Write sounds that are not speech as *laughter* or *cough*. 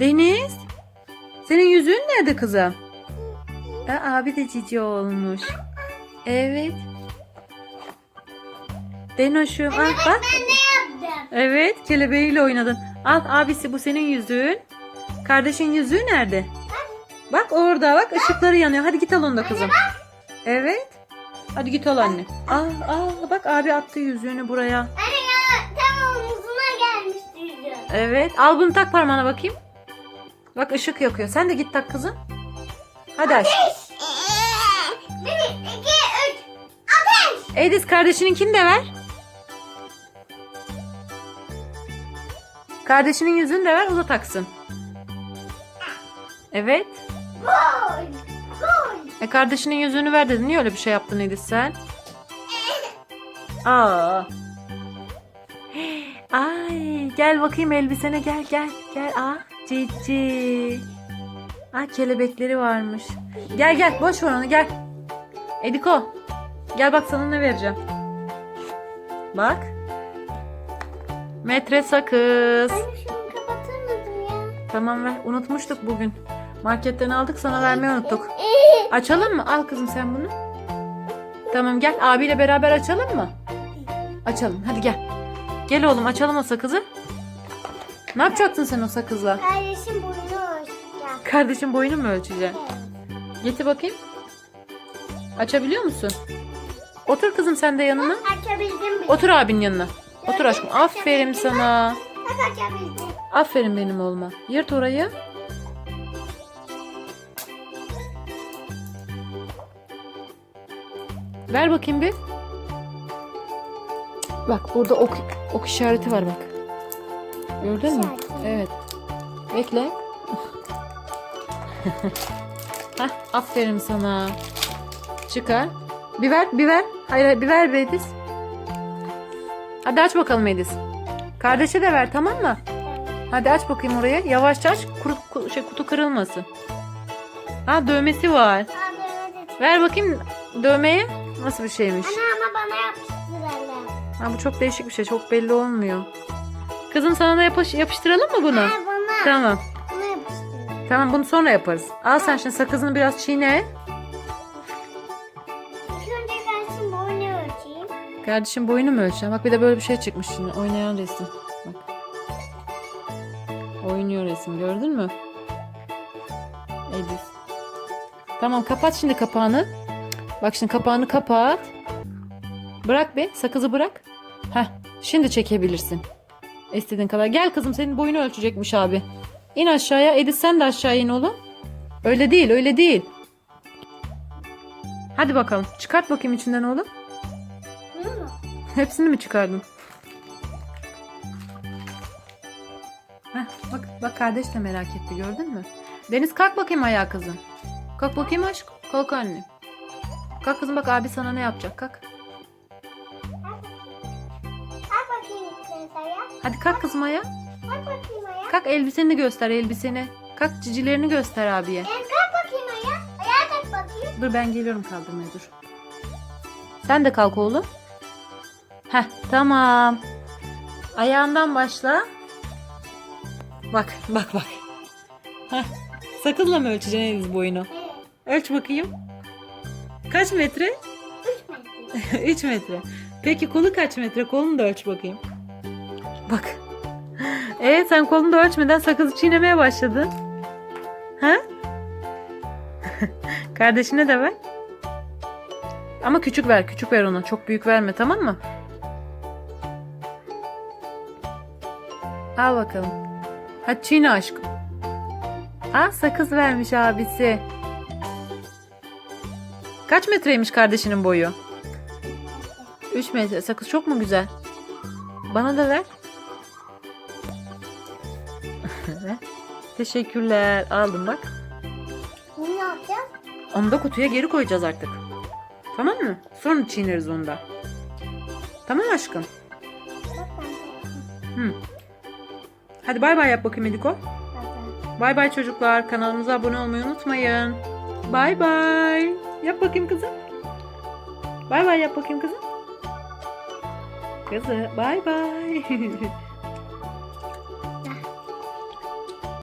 Deniz. Senin yüzüğün nerede kızım? Aa, abi de cici olmuş. Evet. Denoşum. Al bak. Ben ne yaptım? Evet kelebeğiyle oynadın. Al abisi bu senin yüzüğün. Kardeşin yüzüğü nerede? Bak orada bak ışıkları yanıyor. Hadi git al onu da kızım. Evet. Hadi git al anne. Al al bak abi attı yüzüğünü buraya. Anne ya tam omuzuna gelmişti yüzü. Evet al bunu tak parmağına bakayım. Bak ışık yakıyor. Sen de git tak kızım. Hadi aç. Bir, iki, üç. Ateş! Edis kardeşininkini de ver. Kardeşinin yüzüğünü de ver o da taksın. Evet. E kardeşinin yüzüğünü ver dedin. Niye öyle bir şey yaptın Edis sen? *laughs* Aa. *gasps* Ay gel bakayım elbisene gel gel gel. Aa cici. Aa kelebekleri varmış. Gel gel boş ver onu gel. Ediko. Gel bak sana ne vereceğim. Bak. Metre sakız. Anne şunu kapatır mısın ya? Tamam ver. Unutmuştuk bugün. Marketten aldık sana vermeyi unuttuk. *laughs* Açalım mı? Al kızım sen bunu. Tamam gel abiyle beraber açalım mı? Açalım hadi gel. Gel oğlum açalım o sakızı. Ne yapacaksın sen o sakızla? Kardeşim boyunu ölçeceğim. Kardeşin boyunu mu ölçeceksin? Getir bakayım. Açabiliyor musun? Otur kızım sen de yanına. Açabildim mi? Otur abinin yanına. Otur aşkım. Aferin sana. Bak açabildim. Aferin benim oğluma. Yırt orayı. Ver bakayım bir. Bak burada ok, ok işareti var bak. Gördün mü? Evet. Bekle. *laughs* Hah, aferin sana. Çıkar. Bir ver. Hayır, hayır be Ediz. Hadi aç bakalım Ediz. Kardeşe de ver tamam mı? Hadi aç bakayım orayı. Yavaşça aç. Kuru, ku- şey, kutu kırılmasın. Ha dövmesi var. Ver bakayım dövmeye. Nasıl bir şeymiş? Ana ama bana yapıştıralım. Ha bu çok değişik bir şey. Çok belli olmuyor. Kızım sana da yapış- yapıştıralım mı bunu? Ha bana. Tamam. Bana yapıştıralım. Tamam bunu sonra yaparız. Al sen şimdi sakızını biraz çiğne. İlk önce kardeşim boyunu ölçeyim. Kardeşim boyunu mu ölçeceğim? Bak bir de böyle bir şey çıkmış şimdi. Oynayan resim. Bak. Oynuyor resim. Gördün mü? Edis. Tamam kapat şimdi kapağını. Bak şimdi kapağını kapat. Bırak be. Sakızı bırak. Heh. Şimdi çekebilirsin. İstediğin kadar. Gel kızım senin boyunu ölçecekmiş abi. İn aşağıya. Edis sen de aşağı in oğlum. Öyle değil öyle değil. Hadi bakalım. Çıkart bakayım içinden oğlum. Hı? Hepsini mi çıkardın? Heh, bak, bak kardeş de merak etti gördün mü? Deniz kalk bakayım ayağa kızım. Kalk bakayım aşk. Kalk anne. Kalk kızım bak abi sana ne yapacak. Kalk Sensa'ya. Hadi kalk kızım ayağa. Kalk bakayım ayağa. Kalk elbiseni göster elbiseni. Kalk cicilerini göster abiye. Em, kalk bakayım ayağa. Ayağa kalk bakayım. Dur ben geliyorum kaldırmaya dur. Sen de kalk oğlum. Heh tamam. Ayağından başla. Bak bak bak. Heh. Sakızla mı ölçeceksin Eliz boyunu? Evet. Ölç bakayım. Kaç metre? Üç metre. *laughs* 3 metre. Peki kolu kaç metre? Kolunu da ölç bakayım. Bak. Evet sen kolunu da ölçmeden sakızı çiğnemeye başladın. Ha? *laughs* Kardeşine de ver. Ama küçük ver, küçük ver ona. Çok büyük verme tamam mı? Al bakalım. Hadi çiğne aşkım. Aa sakız vermiş abisi. Kaç metreymiş kardeşinin boyu? 3 metre. Sakız çok mu güzel? Bana da ver. Teşekkürler. Aldım bak. Bunu ne yapacağız? Onu da kutuya geri koyacağız artık. Tamam mı? Sonra çiğneriz onu da. Tamam aşkım. Hı. Hadi bay bay yap bakayım Ediko. Bay bay çocuklar. Kanalımıza abone olmayı unutmayın. Bay bay. Yap bakayım kızım. Bay bay yap bakayım kızım. Kızı bay bay. *laughs*